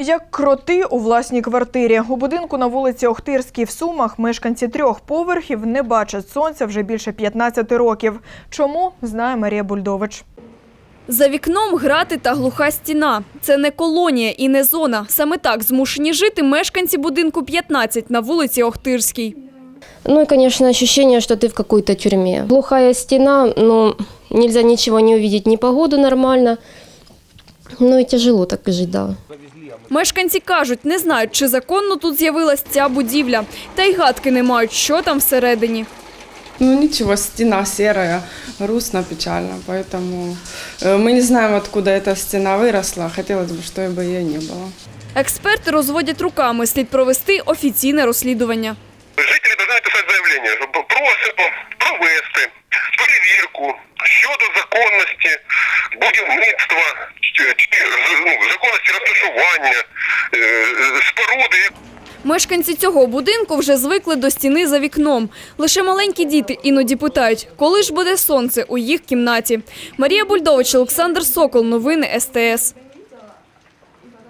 Як кроти у власній квартирі. У будинку на вулиці Охтирській в Сумах мешканці трьох поверхів не бачать сонця вже більше 15 років. Чому, знає Марія Бульдович. За вікном грати та глуха стіна. Це не колонія і не зона. Саме так змушені жити мешканці будинку 15 на вулиці Охтирській. Ну и, конечно, ощущение, что ты в какой-то тюрьме. Глухая стена, ну, нельзя ничего не увидеть, ни погоду нормально. Ну и тяжело так жить, да. Мешканці кажуть, не знають, чи законно тут з'явилась ця будівля. Та й гадки не мають, що там всередині. Ну ничего, стена серая, грустно, печально, поэтому э, мы не знаем, откуда эта стена выросла. Хотелось бы, чтобы ее не было. Експерти розводять руками. Слід провести офіційне розслідування. Жителі повинні написати заявлення, що просимо провести перевірку щодо законності будівництва чи, ну, законності розташування е, споруди. Мешканці цього будинку вже звикли до стіни за вікном. Лише маленькі діти іноді питають, коли ж буде сонце у їх кімнаті. Марія Бульдович, Олександр Сокол. Новини СТС.